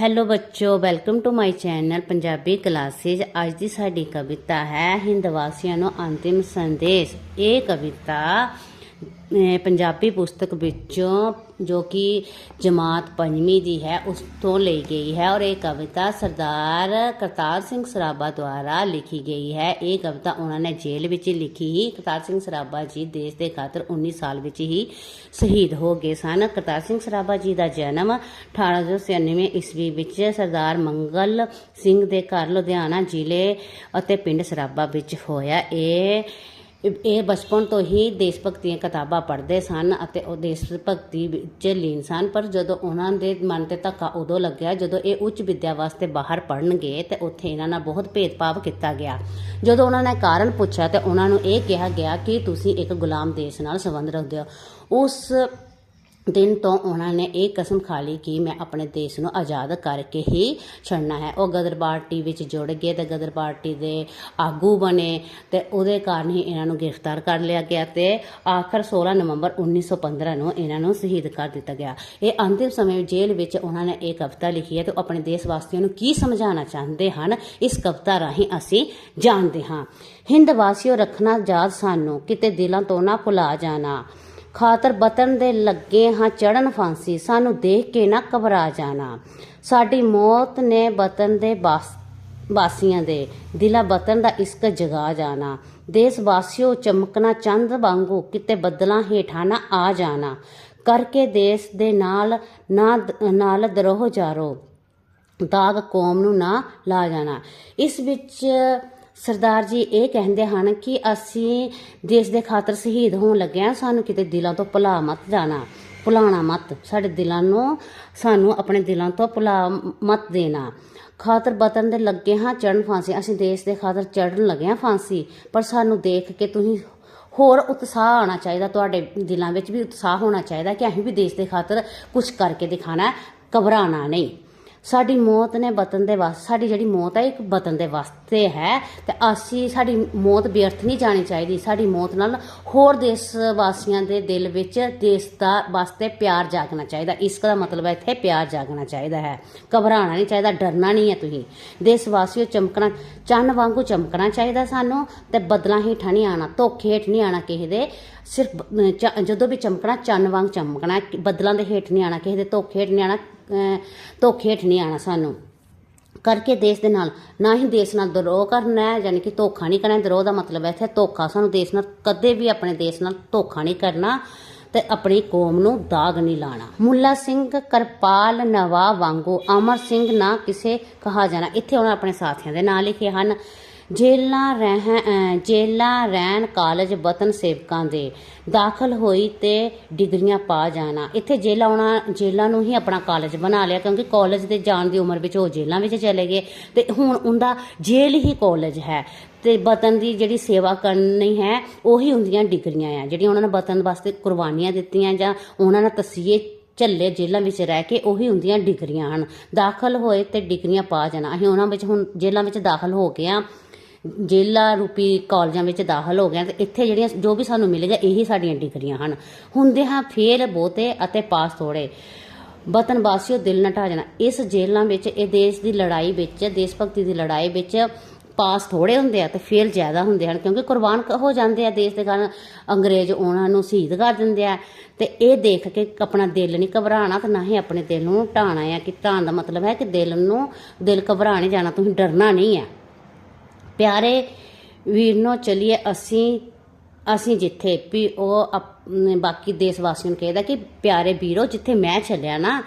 Hello ਬੱਚੋ welcome to my channel Punjabi classes ਅੱਜ ਦੀ ਸਾਡੀ ਕਵਿਤਾ ਹੈ ਹਿੰਦ ਵਾਸੀਆਂ ਨੂੰ ਅੰਤਿਮ ਸੰਦੇਸ਼। ਇਹ ਕਵਿਤਾ ਪੰਜਾਬੀ ਪੁਸਤਕ ਵਿੱਚੋਂ ਜੋ ਕਿ ਜਮਾਤ ਪੰਜਵੀਂ ਦੀ ਹੈ, ਉਸ ਤੋਂ ਲਈ ਗਈ ਹੈ ਔਰ ਇਹ ਕਵਿਤਾ ਸਰਦਾਰ ਕਰਤਾਰ ਸਿੰਘ ਸਰਾਭਾ ਦੁਆਰਾ ਲਿਖੀ ਗਈ ਹੈ। ਇਹ ਕਵਿਤਾ ਉਹਨਾਂ ਨੇ ਜੇਲ੍ਹ ਵਿੱਚ ਲਿਖੀ ਹੀ ਕਰਤਾਰ ਸਿੰਘ ਸਰਾਭਾ ਜੀ ਦੇਸ਼ ਦੇ ਖਾਤਰ 19 ਸਾਲ ਵਿੱਚ ਹੀ ਸ਼ਹੀਦ ਹੋ ਗਏ ਸਨ। ਕਰਤਾਰ ਸਿੰਘ ਸਰਾਭਾ ਜੀ ਦਾ ਜਨਮ 1896 ਈਸਵੀ ਵਿੱਚ ਸਰਦਾਰ ਮੰਗਲ ਸਿੰਘ ਦੇ ਘਰ ਲੁਧਿਆਣਾ ਜ਼ਿਲ੍ਹੇ ਅਤੇ ਪਿੰਡ ਸਰਾਭਾ ਵਿੱਚ ਹੋਇਆ। ਇਹ ਇਹ ਬਚਪਨ ਤੋਂ ਹੀ ਦੇਸ਼ ਭਗਤੀ ਦੀਆਂ ਕਿਤਾਬਾਂ ਪੜ੍ਹਦੇ ਸਨ ਅਤੇ ਉਹ ਦੇਸ਼ ਭਗਤੀ ਵਿੱਚ ਲੀਨ ਸਨ। ਪਰ ਜਦੋਂ ਉਹਨਾਂ ਦੇ ਮਨ ਤੇ ਧੱਕਾ ਉਦੋਂ ਲੱਗਿਆ, ਜਦੋਂ ਇਹ ਉੱਚ ਵਿੱਦਿਆ ਵਾਸਤੇ ਬਾਹਰ ਪੜ੍ਹਨ ਗਏ ਤੇ ਉੱਥੇ ਇਹਨਾਂ ਨਾਲ ਬਹੁਤ ਭੇਦਭਾਵ ਕੀਤਾ ਗਿਆ। ਜਦੋਂ ਉਹਨਾਂ ਨੇ ਕਾਰਨ ਪੁੱਛਿਆ ਤੇ ਉਹਨਾਂ ਨੂੰ ਇਹ ਕਿਹਾ ਗਿਆ ਕਿ ਤੁਸੀਂ ਇੱਕ ਗੁਲਾਮ ਦੇਸ਼ ਨਾਲ ਸੰਬੰਧ ਰੱਖਦੇ ਹੋ। ਉਸ ਦਿਨ ਤੋਂ ਉਹਨਾਂ ਨੇ ਇਹ ਕਸਮ ਖਾ ਲਈ ਕਿ ਮੈਂ ਆਪਣੇ ਦੇਸ਼ ਨੂੰ ਆਜ਼ਾਦ ਕਰਕੇ ਹੀ ਛੱਡਣਾ ਹੈ। ਉਹ ਗਦਰ ਪਾਰਟੀ ਵਿੱਚ ਜੁੜ ਗਏ ਤੇ ਗਦਰ ਪਾਰਟੀ ਦੇ ਆਗੂ ਬਣੇ ਤੇ ਉਹਦੇ ਕਾਰਨ ਹੀ ਇਹਨਾਂ ਨੂੰ ਗ੍ਰਿਫਤਾਰ ਕਰ ਲਿਆ ਗਿਆ ਤੇ ਆਖਰ 16 ਨਵੰਬਰ 1915 ਨੂੰ ਇਹਨਾਂ ਨੂੰ ਸ਼ਹੀਦ ਕਰ ਦਿੱਤਾ ਗਿਆ। ਇਹ ਅੰਤਿਮ ਸਮੇਂ ਜੇਲ੍ਹ ਵਿੱਚ ਉਹਨਾਂ ਨੇ ਇਹ ਕਵਿਤਾ ਲਿਖੀ ਹੈ ਤੇ ਉਹ ਆਪਣੇ ਦੇਸ਼ ਵਾਸੀਆਂ ਨੂੰ ਕੀ ਸਮਝਾਉਣਾ ਚਾਹੁੰਦੇ ਹਨ, ਇਸ ਕਵਿਤਾ ਰਾਹੀਂ ਅਸੀਂ ਜਾਣਦੇ ਹਾਂ। ਹਿੰਦ ਵਾਸੀਓ, ਰੱਖਣਾ ਯਾਦ ਸਾਨੂੰ, ਕਿਤੇ ਦਿਲਾਂ ਤੋਂ ਨਾ ਭੁਲਾ ਜਾਣਾ। ਖਾਤਰ ਬਤਨ ਦੇ ਲੱਗੇ ਹਾਂ ਚੜਨ ਫਾਂਸੀ, ਸਾਨੂੰ ਦੇਖ ਕੇ ਨਾ ਘਬਰਾ ਜਾਣਾ। ਸਾਡੀ ਮੌਤ ਨੇ ਬਤਨ ਦੇ ਬਾਸ ਵਾਸੀਆਂ ਦੇ ਦਿਲਾ ਬਤਨ ਦਾ ਇਸ਼ਕ ਜਗਾ ਜਾਣਾ। ਦੇਸ਼ ਵਾਸੀਓ, ਚਮਕਣਾ ਚੰਦ ਵਾਂਗੂ ਕਿਤੇ ਬੱਦਲਾਂ ਹੇਠਾਂ ਨਾ ਆ ਜਾਣਾ। ਕਰਕੇ ਦੇਸ਼ ਦੇ ਨਾਲ, ਨਾ ਨਾਲ ਦਰੋਹ ਜਾਰੋ। ਦਾਗ ਕੌਮ ਨੂੰ ਨਾ ਲਾ ਜਾਣਾ। ਇਸ ਵਿੱਚ ਸਰਦਾਰ ਜੀ ਇਹ ਕਹਿੰਦੇ ਹਨ ਕਿ ਅਸੀਂ ਦੇਸ਼ ਦੇ ਖਾਤਰ ਸ਼ਹੀਦ ਹੋਣ ਲੱਗੇ ਹਾਂ। ਸਾਨੂੰ ਕਿਤੇ ਦਿਲਾਂ ਤੋਂ ਭੁਲਾ ਮਤ ਜਾਣਾ ਭੁਲਾਣਾ ਮਤ। ਸਾਡੇ ਦਿਲਾਂ ਨੂੰ ਸਾਨੂੰ ਆਪਣੇ ਦਿਲਾਂ ਤੋਂ ਭੁਲਾ ਮਤ ਦੇਣਾ। ਖਾਤਰ ਬਤਨ ਦੇ ਲੱਗੇ ਹਾਂ ਚੜਨ ਫਾਂਸੀ। ਅਸੀਂ ਦੇਸ਼ ਦੇ ਖਾਤਰ ਚੜਨ ਲੱਗੇ ਹਾਂ ਫਾਂਸੀ। ਪਰ ਸਾਨੂੰ ਦੇਖ ਕੇ ਤੁਸੀਂ ਹੋਰ ਉਤਸ਼ਾਹ ਆਉਣਾ ਚਾਹੀਦਾ। ਤੁਹਾਡੇ ਦਿਲਾਂ ਵਿੱਚ ਵੀ ਉਤਸ਼ਾਹ ਹੋਣਾ ਚਾਹੀਦਾ ਕਿ ਅਸੀਂ ਵੀ ਦੇਸ਼ ਦੇ ਖਾਤਰ ਕੁਝ ਕਰਕੇ ਦਿਖਾਣਾ ਹੈ, ਘਬਰਾਉਣਾ ਨਹੀਂ। ਸਾਡੀ ਮੌਤ ਨੇ ਵਤਨ ਦੇ ਵਾਸਤੇ ਸਾਡੀ ਜਿਹੜੀ ਮੌਤ ਹੈ ਇੱਕ ਵਤਨ ਦੇ ਵਾਸਤੇ ਹੈ। ਤੇ ਅਸੀਂ ਸਾਡੀ ਮੌਤ ਵਿਅਰਥ ਨਹੀਂ ਜਾਣੀ ਚਾਹੀਦੀ। ਸਾਡੀ ਮੌਤ ਨਾਲ ਹੋਰ ਦੇਸ਼ ਵਾਸੀਆਂ ਦੇ ਦਿਲ ਵਿੱਚ ਦੇਸ਼ ਦਾ ਵਾਸਤੇ ਪਿਆਰ ਜਾਗਣਾ ਚਾਹੀਦਾ। ਇਸ ਦਾ ਮਤਲਬ ਹੈ ਇੱਥੇ ਪਿਆਰ ਜਾਗਣਾ ਚਾਹੀਦਾ ਹੈ। ਘਬਰਾਉਣਾ ਨਹੀਂ ਚਾਹੀਦਾ ਡਰਨਾ ਨਹੀਂ ਹੈ ਤੁਸੀਂ। ਦੇਸ਼ ਵਾਸੀਓ ਚਮਕਣਾ ਚੰਨ ਵਾਂਗੂ ਚਮਕਣਾ ਚਾਹੀਦਾ ਸਾਨੂੰ ਤੇ ਬਦਲਾਂ ਹੇਠਾਂ ਨਹੀਂ ਆਣਾ ਧੋਖੇ ਹੇਠ ਨਹੀਂ ਆਣਾ ਕਿਸੇ ਦੇ। ਸਿਰਫ ਚ- ਜਦੋਂ ਵੀ ਚਮਕਣਾ ਚੰਨ ਵਾਂਗ ਚਮਕਣਾ। ਹੈ, ਬੱਦਲਾਂ ਦੇ ਹੇਠ ਨਹੀਂ ਆਣਾ ਕਿਸੇ ਦੇ ਧੋਖੇ ਹੇਠ ਨਹੀਂ ਆਣਾ ਧੋਖੇ ਹੇਠ ਨਹੀਂ ਆਣਾ ਸਾਨੂੰ। ਕਰਕੇ ਦੇਸ਼ ਦੇ ਨਾਲ, ਨਾ ਹੀ ਦੇਸ਼ ਨਾਲ ਦਰੋਹ ਕਰਨਾ ਹੈ, ਯਾਨੀ ਕਿ ਧੋਖਾ ਨਹੀਂ ਕਰਨਾ ਦਰੋਹ ਦਾ ਮਤਲਬ ਹੈ ਇੱਥੇ ਧੋਖਾ। ਸਾਨੂੰ ਦੇਸ਼ ਨਾਲ ਕਦੇ ਵੀ ਆਪਣੇ ਦੇਸ਼ ਨਾਲ ਧੋਖਾ ਨਹੀਂ ਕਰਨਾ ਤੇ ਆਪਣੀ ਕੌਮ ਨੂੰ ਦਾਗ ਨਹੀਂ ਲਾਣਾ। ਮੁੱਲਾ ਸਿੰਘ, ਕਰਪਾਲ, ਨਵਾ ਵਾਂਗੂ, ਅਮਰ ਸਿੰਘ ਨਾ ਕਿਸੇ ਕਹਾ ਜਾਣਾ। ਇੱਥੇ ਉਹਨਾਂ ਆਪਣੇ ਸਾਥੀਆਂ ਦੇ ਨਾਂ ਲਿਖੇ ਹਨ। ਜੇਲਾਂ ਰਹਿ, ਅਹ, ਜੇਲਾਂ ਰਹਿਣ ਕਾਲਜ ਵਤਨ ਸੇਵਕਾਂ ਦੇ। ਦਾਖਲ ਹੋਈ ਤੇ ਡਿਗਰੀਆਂ ਪਾ ਜਾਣਾ। ਇੱਥੇ ਜੇਲਾਂ ਆਉਣਾ, ਜੇਲਾਂ ਨੂੰ ਹੀ ਆਪਣਾ ਕਾਲਜ ਬਣਾ ਲਿਆ, ਕਿਉਂਕਿ ਕਾਲਜ ਦੇ ਜਾਣ ਦੀ ਉਮਰ ਵਿੱਚ ਉਹ ਜੇਲਾਂ ਵਿੱਚ ਚਲੇ ਗਏ। ਤੇ ਹੁਣ ਉਹਦਾ ਜੇਲ੍ਹ ਹੀ ਕਾਲਜ ਹੈ। ਤੇ ਵਤਨ ਦੀ ਜਿਹੜੀ ਸੇਵਾ ਕਰਨੀ ਹੈ, ਉਹੀ ਹੁੰਦੀਆਂ ਡਿਗਰੀਆਂ ਆ, ਜਿਹੜੀਆਂ ਉਹਨਾਂ ਨੇ ਵਤਨ ਵਾਸਤੇ ਕੁਰਬਾਨੀਆਂ ਦਿੱਤੀਆਂ ਜਾਂ ਉਹਨਾਂ ਨੇ ਤਸੀਹੇ ਝੱਲੇ ਜੇਲ੍ਹਾਂ ਵਿੱਚ ਰਹਿ ਕੇ ਉਹੀ ਹੁੰਦੀਆਂ ਡਿਗਰੀਆਂ ਹਨ। ਦਾਖਲ ਹੋਏ ਤੇ ਡਿਗਰੀਆਂ ਪਾ ਜਾਣਾ। ਅਸੀਂ ਉਹਨਾਂ ਵਿੱਚ ਹੁਣ ਜੇਲ੍ਹਾਂ ਵਿੱਚ ਦਾਖਲ ਹੋ ਕੇ ਆ। ਜੇਲ੍ਹਾਂ ਰੂਪੀ ਕਾਲਜਾਂ ਵਿੱਚ ਦਾਖਲ ਹੋ ਗਏ ਹਾਂ ਤੇ ਇੱਥੇ ਜਿਹੜੀਆਂ ਜੋ ਵੀ ਸਾਨੂੰ ਮਿਲੇਗਾ ਇਹੀ ਸਾਡੀਆਂ ਡਿਗਰੀਆਂ ਹਨ। ਹੁੰਦੇ ਹਾਂ ਫੇਲ ਬਹੁਤੇ ਅਤੇ ਪਾਸ ਥੋੜੇ ਵਤਨ ਵਾਸੀਓ, ਦਿਲ ਨਾ ਢਾਹ ਜਾਣਾ ਇਸ ਜੇਲਾਂ ਵਿੱਚ, ਇਹ ਦੇਸ਼ ਦੀ ਲੜਾਈ ਵਿੱਚ, ਦੇਸ਼ ਭਗਤੀ ਦੀ ਲੜਾਈ ਵਿੱਚ ਪਾਸ ਥੋੜੇ ਹੁੰਦੇ ਆ ਤੇ ਫੇਲ ਜ਼ਿਆਦਾ ਹੁੰਦੇ ਹਨ ਕਿਉਂਕਿ ਕੁਰਬਾਨ ਹੋ ਜਾਂਦੇ ਆ ਦੇਸ਼ ਦੇ ਕਾਰਨ। ਅੰਗਰੇਜ਼ ਉਹਨਾਂ ਨੂੰ ਸ਼ਹੀਦ ਕਰ ਦਿੰਦੇ ਆ ਤੇ ਇਹ ਦੇਖ ਕੇ ਆਪਣਾ ਦਿਲ ਨਹੀਂ ਘਬਰਾਣਾ ਤੇ ਨਾ ਹੀ ਆਪਣੇ ਦਿਲ ਨੂੰ ਢਾਣਾ ਆ ਕਿ ਢਾਣ ਦਾ ਮਤਲਬ ਹੈ ਕਿ ਦਿਲ ਨੂੰ ਦਿਲ ਘਬਰਾ ਨਹੀਂ ਜਾਣਾ, ਤੁਸੀਂ ਡਰਨਾ ਨਹੀਂ ਹੈ ਪਿਆਰੇ ਵੀਰਨੋ, ਚਲਿਏ ਅਸੀਂ ਅਸੀਂ ਜਿੱਥੇ ਵੀ ਉਹ ਅਪ- ਬਾਕੀ ਦੇਸ਼ ਵਾਸੀਆਂ ਨੂੰ ਕਹਿੰਦਾ ਕਿ ਪਿਆਰੇ ਵੀਰੋ, ਜਿੱਥੇ ਮੈਂ ਚੱਲਿਆ ਨਾ,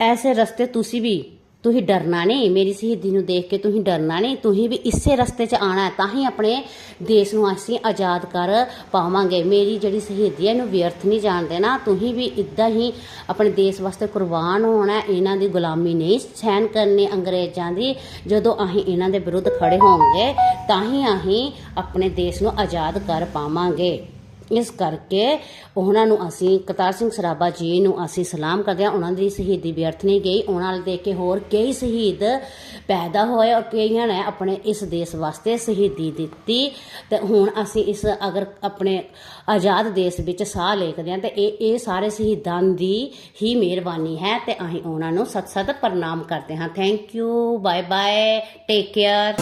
ਐਸੇ ਰਸਤੇ ਤੁਸੀਂ ਵੀ ਤੁਸੀਂ ਡਰਨਾ ਨਹੀਂ, ਮੇਰੀ ਸ਼ਹੀਦੀ ਨੂੰ ਦੇਖ ਕੇ ਤੁਸੀਂ ਡਰਨਾ ਨਹੀਂ, ਤੁਸੀਂ ਵੀ ਇਸੇ ਰਸਤੇ 'ਚ ਆਣਾ ਤਾਂ ਹੀ ਆਪਣੇ ਦੇਸ਼ ਨੂੰ ਅਸੀਂ ਆਜ਼ਾਦ ਕਰ ਪਾਵਾਂਗੇ। ਮੇਰੀ ਜਿਹੜੀ ਸ਼ਹੀਦੀ ਹੈ, ਇਹਨੂੰ ਵਿਅਰਥ ਨਹੀਂ ਜਾਣ ਦੇਣਾ। ਤੁਸੀਂ ਵੀ ਇਦਾਂ ਹੀ ਆਪਣੇ ਦੇਸ਼ ਵਾਸਤੇ ਕੁਰਬਾਨ ਹੋਣਾ ਇਹਨਾਂ ਦੀ ਗੁਲਾਮੀ ਨਹੀਂ ਸਹਿਣ ਕਰਨੀ ਅੰਗਰੇਜ਼ਾਂ ਦੀ। ਜਦੋਂ ਅਸੀਂ ਇਹਨਾਂ ਦੇ ਵਿਰੁੱਧ ਖੜੇ ਹੋਵਾਂਗੇ, ਤਾਂ ਹੀ ਅਸੀਂ ਆਪਣੇ ਦੇਸ਼ ਨੂੰ ਆਜ਼ਾਦ ਕਰ ਪਾਵਾਂਗੇ। ਇਸ ਕਰਕੇ ਉਹਨਾਂ ਨੂੰ ਅਸੀਂ ਕਰਤਾਰ ਸਿੰਘ ਸਰਾਭਾ ਜੀ ਨੂੰ ਅਸੀਂ ਸਲਾਮ ਕਰਦੇ ਹਾਂ। ਉਹਨਾਂ ਦੀ ਸ਼ਹੀਦੀ ਵਿਅਰਥ ਨਹੀਂ ਗਈ। ਉਹਨਾਂ ਨਾਲ ਦੇਖ ਕੇ ਹੋਰ ਕਈ ਸ਼ਹੀਦ ਪੈਦਾ ਹੋਏ ਔਰ ਕਈਆਂ ਨੇ ਆਪਣੇ ਇਸ ਦੇਸ਼ ਵਾਸਤੇ ਸ਼ਹੀਦੀ ਦਿੱਤੀ। ਤੇ ਹੁਣ ਅਸੀਂ ਇਸ ਅਗਰ ਆਪਣੇ ਆਜ਼ਾਦ ਦੇਸ਼ ਵਿੱਚ ਸਾਹ ਲੇਕਦੇ ਹਾਂ ਤੇ ਇਹ ਇਹ ਸਾਰੇ ਸ਼ਹੀਦਾਂ ਦੀ ਹੀ ਮਿਹਰਬਾਨੀ ਹੈ ਤੇ ਅਸੀਂ ਉਹਨਾਂ ਨੂੰ ਸਤ ਸਤ ਪ੍ਰਣਾਮ ਕਰਦੇ ਹਾਂ। Thank you bye bye take care